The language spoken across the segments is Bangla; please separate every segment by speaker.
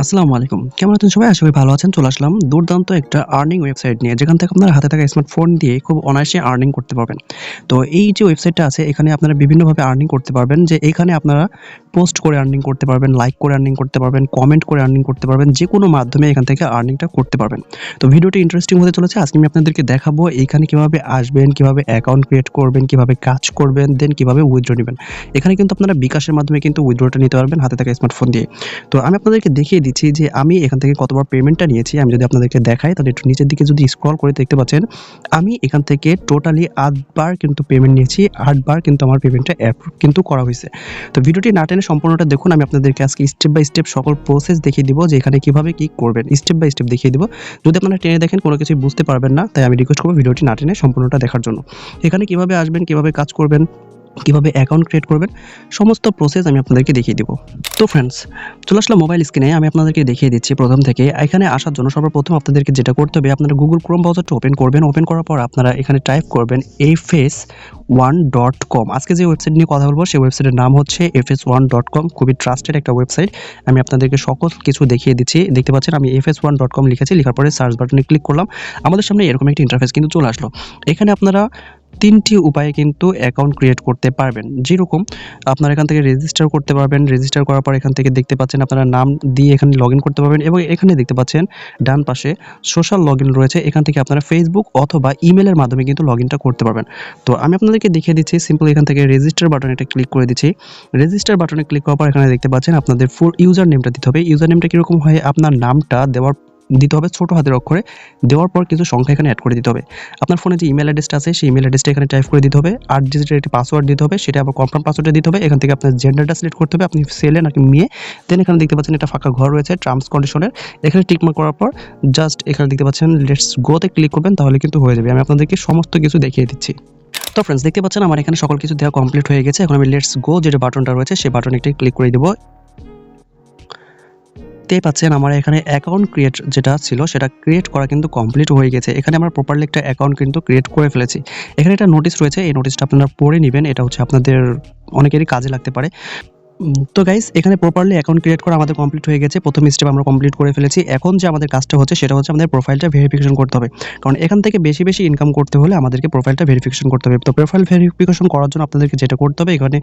Speaker 1: আসসালামু আলাইকুম। কেমন আছেন সবাই? আশা করি ভালো আছেন। চলে আসলাম দুর্দান্ত একটা আর্নিং ওয়েবসাইট নিয়ে, যেখান থেকে আপনারা হাতে থাকা স্মার্টফোন দিয়ে খুব অনায়াসে আর্নিং করতে পারবেন। তো এই যে ওয়েবসাইটটা আছে, এখানে আপনারা বিভিন্নভাবে আর্নিং করতে পারবেন। যে এখানে আপনারা পোস্ট করে আর্নিং করতে পারবেন লাইক করে আর্নিং করতে পারবেন কমেন্ট করে আর্নিং করতে পারবেন, যে কোনো মাধ্যমে এখান থেকে আর্নিংটা করতে পারবেন। তো ভিডিওটি ইন্টারেস্টিং হতে চলেছে। আজকে আমি আপনাদেরকে দেখাবো এখানে কীভাবে আসবেন, কীভাবে অ্যাকাউন্ট ক্রিয়েট করবেন, কীভাবে কাজ করবেন দেন কীভাবে উইথড্র নেবেন। এখানে কিন্তু আপনারা বিকাশের মাধ্যমে কিন্তু উইথড্রটা নিতে পারবেন হাতে থাকা স্মার্টফোন দিয়ে। তো আমি আপনাদেরকে দেখিয়ে দিচ্ছি যে আমি এখান থেকে কতবার পেমেন্টটা নিয়েছি, আমি যদি আপনাদেরকে দেখাই, তাহলে একটু নিচের দিকে যদি স্ক্রল করে দেখতে পাচ্ছেন, আমি এখান থেকে টোটালি আটবার কিন্তু পেমেন্ট নিয়েছি, আটবার কিন্তু আমার পেমেন্টটা অ্যাপ্রুভ কিন্তু করা হয়েছে। তো ভিডিওটি না টেনে সম্পূর্ণটা দেখুন, আমি আপনাদেরকে আজকে স্টেপ বাই স্টেপ সকল প্রসেস দেখিয়ে দিব যে এখানে কীভাবে কী করবেন। স্টেপ বাই স্টেপ দেখিয়ে দিব। যদি আপনারা টেনে দেখেন, কোনো কিছু বুঝতে পারবেন না, তাই আমি রিকোয়েস্ট করব ভিডিওটি না টেনে সম্পূর্ণটা দেখার জন্য। এখানে কীভাবে আসবেন, কীভাবে কাজ করবেন কীভাবে অ্যাকাউন্ট ক্রিয়েট করবেন, সমস্ত প্রসেস আমি আপনাদেরকে দেখিয়ে দিব। তো ফ্রেন্ডস চলে আসলাম মোবাইল স্ক্রিনে আমি আপনাদেরকে দেখিয়ে দিচ্ছি প্রথম থেকে। এখানে আসার জন্য সর্বপ্রথম আপনাদেরকে যেটা করতে হবে, আপনারা গুগল ক্রোম ব্রাউজারটা ওপেন করবেন। ওপেন করার পর আপনারা এখানে টাইপ করবেন F S one dot com আজকে যে ওয়েবসাইট নিয়ে কথা বলব, সেই ওয়েবসাইটের নাম হচ্ছে F S one dot com খুবই ট্রাস্টেড একটা ওয়েবসাইট আমি আপনাদেরকে সকল কিছু দেখিয়ে দিচ্ছি। দেখতে পাচ্ছেন, আমি F S one dot com লিখেছি, লেখার পরে সার্চ বাটনে ক্লিক করলাম। আমাদের সামনে এরকম একটি ইন্টারফেস কিন্তু চলে আসলো। এখানে আপনারা তিনটি উপায়ে কিন্তু অ্যাকাউন্ট ক্রিয়েট করতে পারবেন। যেরকম আপনারা এখান থেকে রেজিস্টার করতে পারবেন রেজিস্টার করার পর এখান থেকে দেখতে পাচ্ছেন আপনারা নাম দিয়ে এখানে লগ করতে পারবেন এবং এখানে দেখতে পাচ্ছেন ডান পাশে সোশ্যাল লগ রয়েছে, এখান থেকে আপনারা ফেসবুক অথবা ইমেলের মাধ্যমে কিন্তু লগ করতে পারবেন। তো আমি আপনাদেরকে দেখিয়ে দিচ্ছি সিম্পল এখান থেকে রেজিস্টার বাটনে একটা ক্লিক করে দিচ্ছি। রেজিস্টার বাটনে ক্লিক করার পর এখানে দেখতে পাচ্ছেন আপনাদের ফুল ইউজার নেমটা দিতে হবে। ইউজার নেমটা কীরকম হয়? আপনার নামটা দেওয়ার দিতে হবে ছোটো হাতের অক্ষরে। দেওয়ার পর কিছু সংখ্যা এখানে অ্যাড করে দিতে হবে। আপনার ফোনে যে ইমেল অ্যাড্রেসটা আছে, সেই ইমেল অ্যাড্রেসটা এখানে টাইপ করে দিতে হবে। আট ডিজিটের একটি পাসওয়ার্ড দিতে হবে, সেটা আবার কনফার্ম পাসওয়ার্ডে দিতে হবে। এখান থেকে আপনার জেন্ডারটা সিলেক্ট করতে হবে। আপনি সেলে নাকি মেয়ে দেন এখানে দেখতে পাচ্ছেন একটা ফাঁকা ঘর রয়েছে টার্মস কন্ডিশনের এখানে টিকমার্ক করার পর জাস্ট এখানে দেখতে পাচ্ছেন লেটস গোতে ক্লিক করবেন, তাহলে কিন্তু হয়ে যাবে। আমি আপনাদেরকে সমস্ত কিছু দেখিয়ে দিচ্ছি। তো ফ্রেন্ডস দেখতে পাচ্ছেন আমার এখানে সকল কিছু দেওয়া কমপ্লিট হয়ে গেছে। এখন আমি লেটস গো যেটা বাটনটা রয়েছে, সেই বাটনে একটি ক্লিক করে দেবো। দেখতেই পাচ্ছেন আমার এখানে অ্যাকাউন্ট ক্রিয়েট যেটা ছিল, সেটা ক্রিয়েট করা কিন্তু কমপ্লিট হয়ে গেছে। এখানে আমরা প্রপারলি একটা অ্যাকাউন্ট কিন্তু ক্রিয়েট করে ফেলেছি। এখানে একটা নোটিশ রয়েছে, এই নোটিশটা আপনারা পড়ে নেবেন। এটা হচ্ছে আপনাদের, অনেকেরই কাজে লাগতে পারে। তো গাইস এখানে প্রপারলি অ্যাকাউন্ট ক্রিয়েট করা আমাদের কমপ্লিট হয়ে গেছে। প্রথম স্টেপ আমরা কমপ্লিট করে ফেলেছি। এখন যে আমাদের কাজটা হচ্ছে, সেটা হচ্ছে আমাদের প্রোফাইলটা ভেরিফিকেশন করতে হবে। কারণ এখান থেকে বেশি বেশি ইনকাম করতে হলে আমাদেরকে প্রোফাইলটা ভেরিফিকেশন করতে হবে। তো প্রোফাইল ভেরিফিকেশন করার জন্য আপনাদেরকে যেটা করতে হবে, এখানে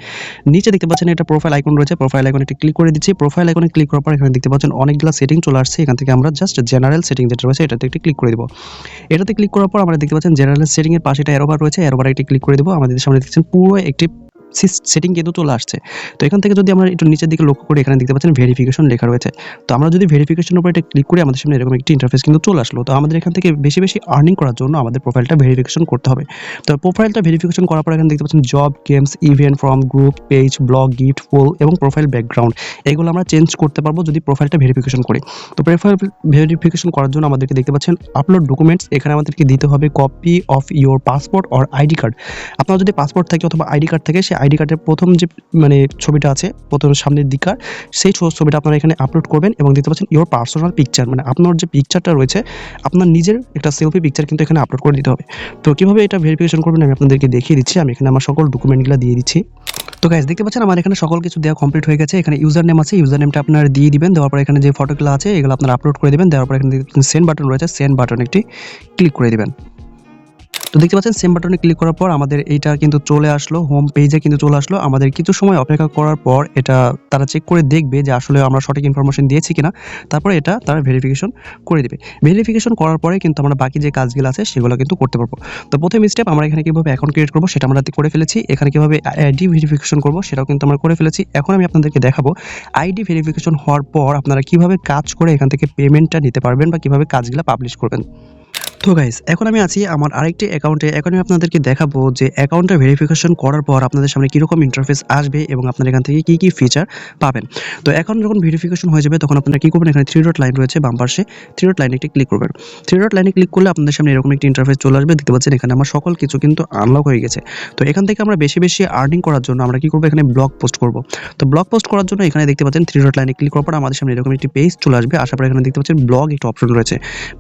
Speaker 1: নিচে দেখতে পাচ্ছেন একটা প্রোফাইল আইকন রয়েছে। প্রোফাইল আইকনে একটি ক্লিক করে দিচ্ছি। প্রোফাইল আইকনে ক্লিক করার পর এখানে দেখতে পাচ্ছেন অনেকগুলো সেটিং চলে আসছে। এখান থেকে আমরা জাস্ট জেনারেল সেটিং যেটা রয়েছে, এটাতে একটি ক্লিক করে দেবো। এটাতে ক্লিক করার পর আমরা দেখতে পাচ্ছেন জেনারেল সেটিংয়ের পাশে এটা এরোবার রয়েছে। এরোবার একটি ক্লিক করে দেবো। আমাদের সামনে দেখছেন পুরো একটি সেটিং কিন্তু চলে আসছে। তো এখান থেকে যদি আমরা একটু নিচের দিকে লক্ষ্য করি এখানে দেখতে পাচ্ছেন ভেরিফিকেশন লেখা রয়েছে। তো আমরা যদি ভেরিফিকেশনের উপরে ক্লিক করি আমাদের সামনে এরকম একটি ইন্টারফেস কিন্তু চলে আসলো। তো আমাদের এখান থেকে বেশি বেশি আর্নিং করার জন্য আমাদের প্রোফাইলটা ভেরিফিকেশন করতে হবে। তো প্রোফাইলটা ভেরিফিকেশন করার পর এখানে দেখতে পাচ্ছেন job games event from group page blog gift ফুল এবং প্রোফাইল ব্যাকগ্রাউন্ড এগুলো আমরা চেঞ্জ করতে পারব যদি প্রোফাইলটা ভেরিফিকেশন করি। তো প্রোফাইল ভেরিফিকেশন করার জন্য আমাদেরকে দেখতে পাচ্ছেন আপলোড ডকুমেন্টস এখানে আমাদেরকে দিতে হবে copy of your passport or ID card আপনার যদি পাসপোর্ট থাকে অথবা আইডি কার্ড থাকে সেই আইডি কার্ডের প্রথম যে মানে ছবিটা আছে, প্রথম সামনের দিকার সেই ছবিটা আপনারা এখানে আপলোড করবেন এবং দেখতে পাচ্ছেন ইওর পার্সোনাল পিকচার মানে আপনার যে পিকচারটা রয়েছে, আপনার নিজের একটা সেলফি পিকচার কিন্তু এখানে আপলোড করে দিতে হবে। তো কীভাবে এটা ভেরিফিকেশন করবেন আমি আপনাদেরকে দেখিয়ে দিচ্ছি, আমি এখানে আমার সকল ডকুমেন্টগুলো দিয়ে দিচ্ছি। তো গাইজ দেখতে পাচ্ছেন আমার এখানে সকল কিছু দেওয়া কমপ্লিট হয়ে গেছে, এখানে ইউজার নেম আছে ইউজার নেমটা আপনার দিয়ে দিবেন, দেওয়ার পর এখানে যে ফটোগুলো আছে, এগুলো আপনারা আপলোড করে দেবেন, দেওয়ার পর এখানে সেন্ড বাটন রয়েছে সেন্ড বাটন একটি ক্লিক করে দেবেন। তো দেখতে পাচ্ছেন সেম বাটনে ক্লিক করার পর আমাদের এইটা কিন্তু চলে আসলো হোম পেজে কিন্তু চলে আসলো। আমাদের কিছু সময় অপেক্ষা করার পর এটা তারা চেক করে দেখবে যে আসলে আমরা সঠিক ইনফরমেশন দিয়েছি কিনা। তারপরে এটা তারা ভেরিফিকেশন করে দেবে। ভেরিফিকেশন করার পরে কিন্তু আমরা বাকি যে কাজগুলো আছে, সেগুলো কিন্তু করতে পারব। তো প্রথম স্টেপ আমরা এখানে কীভাবে অ্যাকাউন্ট ক্রিয়েট করব, সেটা আমরা করে ফেলেছি। এখানে কীভাবে আইডি ভেরিফিকেশন করব, সেটাও কিন্তু আমরা করে ফেলেছি। এখন আমি আপনাদেরকে দেখাবো আইডি ভেরিফিকেশন হওয়ার পর আপনারা কীভাবে কাজ করে এখান থেকে পেমেন্টটা নিতে পারবেন বা কীভাবে কাজগুলো পাবলিশ করবেন। তো গাইস এখন আমি আছি আমার আরেকটি অ্যাকাউন্টে এখন আমি আপনাদেরকে দেখাবো যে অ্যাকাউন্টটা ভেরিফিকেশন করার পর আপনাদের সামনে কীরকম ইন্টারফেস আসবে এবং আপনার এখান থেকে কী কী ফিচার পাবেন। তো এখন যখন ভেরিফিকেশন হয়ে যাবে, তখন আপনারা কী করবেন? এখানে থ্রি ডট লাইন রয়েছে বাম পাশে। থ্রি ডট লাইনে একটি ক্লিক করবেন। থ্রি ডট লাইনে ক্লিক করলে আপনাদের সামনে এরকম একটি ইন্টারফেস চলে আসবে। দেখতে পাচ্ছেন, এখানে আমার সকল কিছু কিন্তু আনলক হয়ে গেছে। তো এখান থেকে আমরা বেশি বেশি আর্নিং করার জন্য আমরা কী করব? এখানে ব্লগ পোস্ট করব। তো ব্লগ পোস্ট করার জন্য এখানে দেখতে পাচ্ছেন থ্রি ডট লাইনে ক্লিক করার পর আমাদের সামনে এরকম একটি পেজ চলে আসবে। আসার পর এখানে দেখতে পাচ্ছেন ব্লগ একটা অপশন রয়েছে।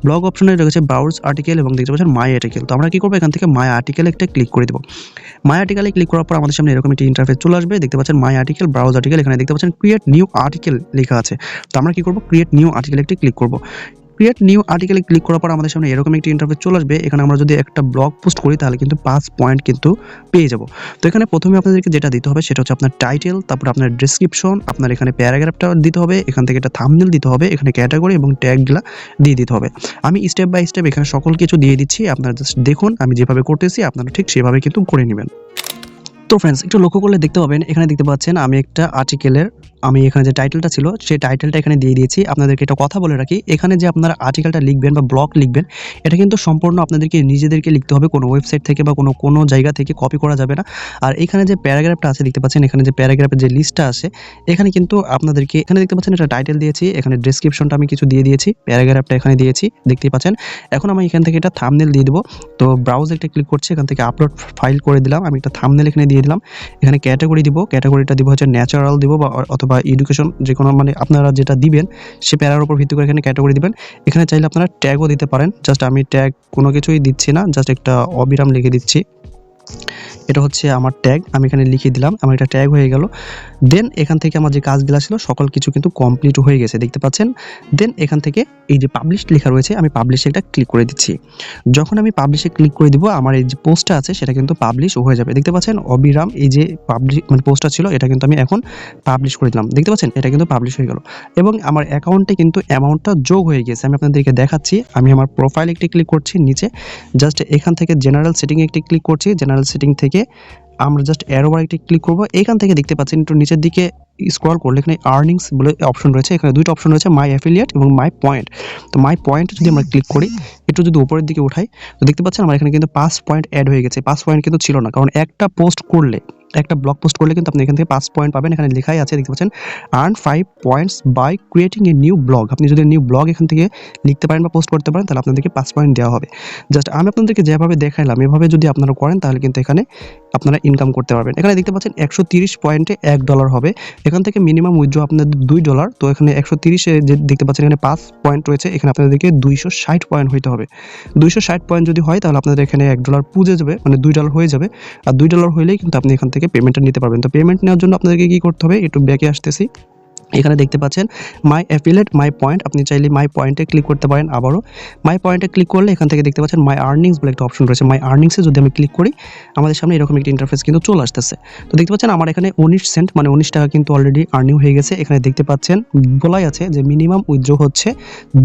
Speaker 1: ব্লগ অপশনে রয়েছে ব্রাউজ আর্টিকেল এবং দেখতে পাচ্ছেন মাই আর্টিকেল তো আমরা কি করব? এখান থেকে মাই আর্টিকেল একটা ক্লিক করে দেবো। মাই আর্টিকেলে ক্লিক করার পর আমাদের সামনে এরকম একটি ইন্টারফেস চলে আসবে। দেখতে পাচ্ছেন মাই আর্টিকেল ব্রাউজ আর্টিকেল এখানে দেখতে পাচ্ছেন ক্রিয়েট নিউ আর্টিকেল লেখা আছে। তো আমরা কি করব? ক্রিয়েট নিউ আর্টিকেল একটি ক্লিক করব। ক্রিয়েট নিউ আর্টিকেলে ক্লিক করার পর আমাদের সামনে এরকম একটি ইন্টারফেস চলে আসবে। এখানে আমরা যদি একটা ব্লগ পোস্ট করি, তাহলে কিন্তু পাঁচ পয়েন্ট কিন্তু পেয়ে যাব। তো এখানে প্রথমে আপনাদেরকে যেটা দিতে হবে, সেটা হচ্ছে আপনার টাইটেল তারপর আপনার ডিসক্রিপশন আপনার এখানে প্যারাগ্রাফটা দিতে হবে, এখান থেকে একটা থামনেল দিতে হবে, এখানে ক্যাটাগরি এবং ট্যাগগুলা দিয়ে দিতে হবে। আমি স্টেপ বাই স্টেপ এখানে সকল কিছু দিয়ে দিচ্ছি, আপনারা জাস্ট দেখুন, আমি যেভাবে করতেছি, আপনারা ঠিক সেভাবে কিন্তু করে নেবেন। তো ফ্রেন্ডস একটু লক্ষ্য করলে দেখতে পাবেন, এখানে দেখতে পাচ্ছেন আমি একটা আর্টিকেলের আমি এখানে যে টাইটেলটা ছিল, সেই টাইটেলটা এখানে দিয়ে দিয়েছি। আপনাদেরকে একটা কথা বলে রাখি, এখানে যে আপনারা আর্টিকেলটা লিখবেন বা ব্লগ লিখবেন, এটা কিন্তু সম্পূর্ণ আপনাদেরকে নিজেদেরকে লিখতে হবে, কোনো ওয়েবসাইট থেকে বা কোনো কোনো জায়গা থেকে কপি করা যাবে না। আর এখানে যে প্যারাগ্রাফটা আছে, দেখতে পাচ্ছেন, এখানে যে প্যারাগ্রাফের যে লিস্টটা আছে, এখানে কিন্তু আপনাদেরকে, এখানে দেখতে পাচ্ছেন এটা টাইটেল দিয়েছি, এখানে ডেসক্রিপশনটা আমি কিছু দিয়ে দিয়েছি প্যারাগ্রাফটা এখানে দিয়েছি, দেখতেই পাচ্ছেন। এখন আমি এখান থেকে এটা থামনেল দিয়ে দেবো। তো ব্রাউজ একটা ক্লিক করছি, এখান থেকে আপলোড ফাইল করে দিলাম, আমি একটা থামনেল এখানে দিয়ে দিলাম। এখানে ক্যাটাগরি দিব ক্যাটাগরিটা দিব হচ্ছে ন্যাচারাল দিব বা অথবা এডুকেশন যে কোনো মানে আপনারা যেটা দিবেন, সে প্যারার উপর ভিত্তি করে এখানে ক্যাটাগরি দিবেন। এখানে চাইলে আপনারা ট্যাগও দিতে পারেন। জাস্ট আমি ট্যাগ কোনো কিছুই দিচ্ছি না, জাস্ট একটা অবিরাম লিখে দিচ্ছি। এটা হচ্ছে আমার ট্যাগ আমি এখানে লিখে দিলাম, আমার একটা ট্যাগ হয়ে গেল। দেন এখান থেকে আমার যে কাজগুলো ছিল, সকল কিছু কিন্তু কমপ্লিট হয়ে গেছে, দেখতে পাচ্ছেন? দেন এখান থেকে এই যে পাবলিশ লেখা রয়েছে, আমি পাবলিশে একটা ক্লিক করে দিচ্ছি। যখন আমি পাবলিশে ক্লিক করে দিব, আমার এই যে পোস্টটা আছে, সেটা কিন্তু পাবলিশ হয়ে যাবে। দেখতে পাচ্ছেন? অবিরাম এই যে পাবলিশ মানে পোস্টটা ছিল, এটা কিন্তু আমি এখন পাবলিশ করে দিলাম। দেখতে পাচ্ছেন? এটা কিন্তু পাবলিশ হয়ে গেল। এবং আমার অ্যাকাউন্টে কিন্তু অ্যামাউন্টটা যোগ হয়ে গেছে। আমি আপনাদেরকে দেখাচ্ছি, আমি আমার প্রোফাইল একটি ক্লিক করছি নিচে। জাস্ট এখান থেকে জেনারেল সেটিংয়ে একটি ক্লিক করছি। জেনারেল সেটিং থেকে আমরা জাস্ট অ্যারোবার একটি ক্লিক করব। এখান থেকে দেখতে পাচ্ছেন একটু নিচের দিকে স্ক্রল করলে এখানে আর্নিংস বলে অপশন রয়েছে। এখানে দুইটা অপশন রয়েছে মাই অ্যাফিলিয়েট এবং মাই পয়েন্ট তো মাই পয়েন্ট যদি আমরা ক্লিক করি, একটু যদি উপরের দিকে উঠাই, তো দেখতে পাচ্ছেন আমার এখানে কিন্তু পাঁচ পয়েন্ট অ্যাড হয়ে গেছে। পাঁচ পয়েন্ট কিন্তু ছিল না, কারণ একটা পোস্ট করলে একটা ব্লগ পোস্ট করলে কিন্তু আপনি এখান থেকে পাঁচ পয়েন্ট পাবেন। এখানে লেখাই আছে, দেখতে পাচ্ছেন earn five points by creating a new blog আপনি যদি নিউ ব্লগ এখান থেকে লিখতে পারেন বা পোস্ট করতে পারেন, তাহলে আপনাদেরকে পাঁচ পয়েন্ট দেওয়া হবে। জাস্ট আমি আপনাদেরকে যেভাবে দেখাইলাম, এভাবে যদি আপনারা করেন, তাহলে কিন্তু এখানে আপনারা ইনকাম করতে পারবেন। এখানে দেখতে পাচ্ছেন, একশো তিরিশ পয়েন্টে এক ডলার হবে। এখান থেকে মিনিমাম উইথড্র আপনাদের দুই ডলার তো এখানে একশো তিরিশে যে দেখতে পাচ্ছেন, এখানে পাঁচ পয়েন্ট রয়েছে। এখানে আপনাদেরকে দুইশো ষাট পয়েন্ট হইতে হবে। দুইশো ষাট পয়েন্ট যদি হয়, তাহলে আপনাদের এখানে এক ডলার পুজে যাবে মানে দুই ডলার হয়ে যাবে। আর দুই ডলার হইলেই কিন্তু আপনি এখান থেকে পেমেন্টটা নিতে পারবেন। তো পেমেন্ট নেওয়ার জন্য আপনাদেরকে কী করতে হবে? একটু ব্যাকে আসতেছি। এখানে দেখতে পাচ্ছেন মাই অ্যাফিলেট মাই পয়েন্ট আপনি চাইলে মাই পয়েন্টে ক্লিক করতে পারেন আবারও। মাই পয়েন্টে ক্লিক করলে এখান থেকে দেখতে পাচ্ছেন মাই আর্নিংস বলে একটা অপশন রয়েছে। মাই আর্নিংসে যদি আমি ক্লিক করি, আমাদের সামনে এরকম একটি ইন্টারফেস কিন্তু চলে আসতেছে। তো দেখতে পাচ্ছেন, আমার এখানে উনিশ সেন্ট মানে উনিশ টাকা কিন্তু অলরেডি আর্নিং হয়ে গেছে। এখানে দেখতে পাচ্ছেন, বলাই আছে যে মিনিমাম উইথড্র হচ্ছে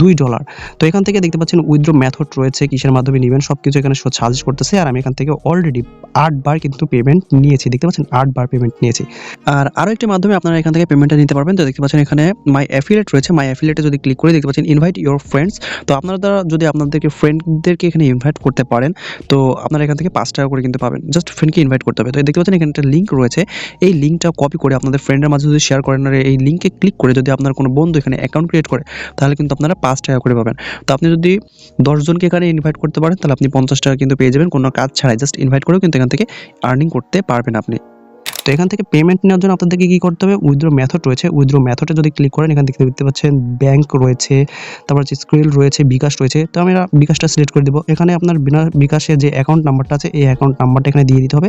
Speaker 1: দুই ডলার তো এখান থেকে দেখতে পাচ্ছেন উইথড্র মেথড রয়েছে, কিসের মাধ্যমে নেবেন সব কিছু এখানে সাজেস্ট করতেছে। আর আমি এখান থেকে অলরেডি আটবার কিন্তু পেমেন্ট নিয়েছি। দেখতে পাচ্ছেন আটবার পেমেন্ট নিয়েছি। আর আরও একটি মাধ্যমে আপনারা এখান থেকে পেমেন্টটা নিতে পারবেন। তো দেখতে পাচ্ছেন এখানে মাই অ্যাফিলেট রয়েছে। মাই অ্যাফিলেটে যদি ক্লিক করে দেখতে পাচ্ছেন ইনভাইট ইউর ফ্রেন্ডস তো আপনারা যদি আপনাদেরকে ফ্রেন্ডদেরকে এখানে ইনভাইট করতে পারেন, তো আপনারা এখান থেকে পাঁচ টাকা করে কিন্তু পাবেন। জাস্ট ফ্রেন্ডকে ইনভাইট করতে হবে। তো দেখতে পাচ্ছেন এখানে একটা লিঙ্ক রয়েছে। এই লিঙ্কটা কপি করে আপনাদের ফ্রেন্ডের মাঝে যদি শেয়ার করেন, আর এই লিঙ্কে ক্লিক করে যদি আপনার কোনো বন্ধু এখানে অ্যাকাউন্ট ক্রিয়েট করে, তাহলে কিন্তু আপনারা পাঁচ টাকা করে পাবেন। তো আপনি যদি দশজনকে এখানে ইনভাইট করতে পারেন, তাহলে আপনি পঞ্চাশ টাকা কিন্তু পেয়ে যাবেন। কোনো কাজ ছাড়াই। জাস্ট ইনভাইট করেও কিন্তু এখান থেকে আর্নিং করতে পারবেন আপনি। তো এখান থেকে পেমেন্ট নেওয়ার জন্য আপনাদেরকে কী করতে হবে? উইথড্র মেথড রয়েছে। উইথড্র মেথডে যদি ক্লিক করেন, এখান থেকে দেখতে পাচ্ছেন ব্যাংক রয়েছে, তারপর হচ্ছে স্ক্রিল রয়েছে, বিকাশ রয়েছে। তো আমরা বিকাশটা সিলেক্ট করে দেবো। এখানে আপনার বিনা বিকাশের যে অ্যাকাউন্ট নাম্বারটা আছে, এই অ্যাকাউন্ট নাম্বারটা এখানে দিয়ে দিতে হবে।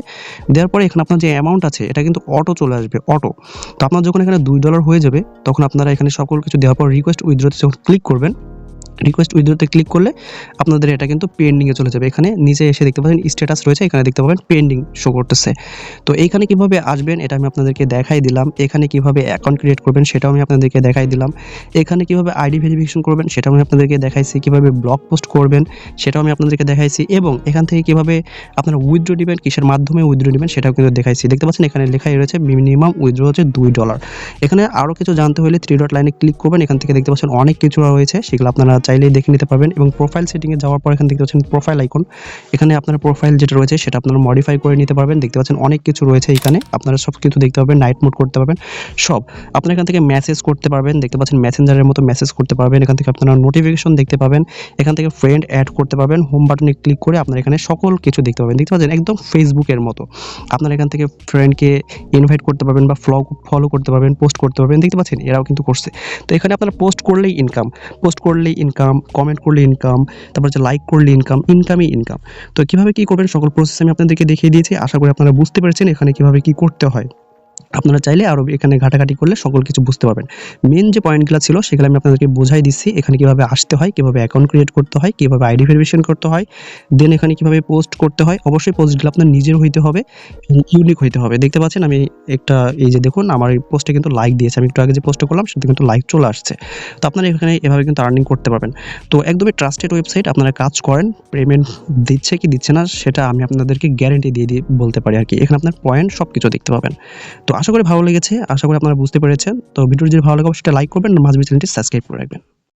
Speaker 1: দেওয়ার পরে এখানে আপনার যে অ্যামাউন্ট আছে, এটা কিন্তু অটো চলে আসবে অটো তো আপনার যখন এখানে দুই ডলার হয়ে যাবে, তখন আপনারা এখানে সকল কিছু দেওয়ার পর রিকোয়েস্ট উইথড্রতে যখন ক্লিক করবেন রিকোয়েস্ট উইথড্রোতে ক্লিক করলে আপনাদের এটা কিন্তু পেন্ডিংয়ে চলে যাবে। এখানে নিচে এসে দেখতে পাচ্ছেন স্ট্যাটাস রয়েছে, এখানে দেখতে পাবেন পেন্ডিং শো করতেছে। তো এইখানে কীভাবে আসবেন এটা আমি আপনাদেরকে দেখাই দিলাম। এখানে কীভাবে অ্যাকাউন্ট ক্রিয়েট করবেন সেটাও আমি আপনাদেরকে দেখাই দিলাম। এখানে কীভাবে আইডি ভেরিফিকেশন করবেন সেটাও আমি আপনাদেরকে দেখাইছি। কীভাবে ব্লগ পোস্ট করবেন সেটাও আমি আপনাদেরকে দেখাইছি। এবং এখান থেকে কীভাবে আপনারা উইথড্র নেবেন কিসের মাধ্যমে উইথড্র নেবেন সেটাও কিন্তু দেখাইছি। দেখতে পাচ্ছেন এখানে লেখাই রয়েছে মিনিমাম উইথড্র হচ্ছে দুই ডলার এখানে আরও কিছু জানতে হলে থ্রি ডট লাইনে ক্লিক করবেন। এখান থেকে দেখতে পাচ্ছেন অনেক কিছু রয়েছে, সেগুলো আপনারা চাইলেই দেখে নিতে পারবেন এবং প্রোফাইল সেটিংয়ে যাওয়ার পর এখানে দেখতে পাচ্ছেন প্রোফাইল আইকন এখানে আপনার প্রোফাইল যেটা রয়েছে সেটা আপনারা মডিফাই করে নিতে পারবেন। দেখতে পাচ্ছেন অনেক কিছু রয়েছে এখানে। আপনারা সব কিছু দেখতে পাবেন নাইট মোড করতে পারবেন। সব। আপনারা এখান থেকে মেসেজ করতে পারবেন। দেখতে পাচ্ছেন মেসেঞ্জারের মতো মেসেজ করতে পারবেন। এখান থেকে আপনারা নোটিফিকেশন দেখতে পাবেন। এখান থেকে ফ্রেন্ড অ্যাড করতে পারবেন। হোম বাটনে ক্লিক করে আপনারা এখানে সকল কিছু দেখতে পাবেন। দেখতে পাচ্ছেন একদম ফেসবুকের মতো। আপনারা এখান থেকে ফ্রেন্ডকে ইনভাইট করতে পারবেন বা ফ্লগ ফলো করতে পারবেন পোস্ট করতে পারবেন। দেখতে পাচ্ছেন এরাও কিন্তু করছে। তো এখানে আপনারা পোস্ট করলেই ইনকাম পোস্ট করলেই ইনকাম ইনকাম কমেন্ট করলে ইনকাম তারপর হচ্ছে লাইক করলে ইনকাম ইনকামই ইনকাম তো কীভাবে কী করবেন? সকল প্রসেস আমি আপনাদেরকে দেখিয়ে দিয়েছি। আশা করি আপনারা বুঝতে পেরেছেন এখানে কীভাবে কী করতে হয়। আপনারা চাইলে আরও এখানে ঘাটাঘাটি করলে সকল কিছু বুঝতে পারবেন। মেন যে পয়েন্টগুলো ছিল, সেগুলো আমি আপনাদেরকে বোঝাই দিচ্ছি, এখানে কীভাবে আসতে হয়, কীভাবে অ্যাকাউন্ট ক্রিয়েট করতে হয়, কীভাবে আইডি ভেরিফিকেশন করতে হয় দেন এখানে কীভাবে পোস্ট করতে হয়, অবশ্যই পোস্টগুলো আপনার নিজের হইতে হবে ইউনিক হইতে হবে। দেখতে পাচ্ছেন আমি একটা, এই যে দেখুন, আমার এই পোস্টে কিন্তু লাইক দিয়েছে। আমি একটু আগে যে পোস্ট করলাম সেটা কিন্তু লাইক চলে আসছে। তো আপনারা এখানে এভাবে কিন্তু আর্নিং করতে পারবেন। তো একদমই ট্রাস্টেড ওয়েবসাইট আপনারা কাজ করেন পেমেন্ট দিচ্ছে কি দিচ্ছে না, সেটা আমি আপনাদেরকে গ্যারেন্টি দিয়ে দিয়ে বলতে পারি আর কি। এখানে আপনার পয়েন্ট সব কিছু দেখতে পাবেন। তো আশা করি ভালো লেগেছে, আশা করি আপনারা বুঝতে পেরেছেন। তো ভিডিওটি যদি ভালো লাগে, অবশ্যই লাইক করবেন মাঝবি চ্যানেলটি সাবস্ক্রাইব করে রাখবেন।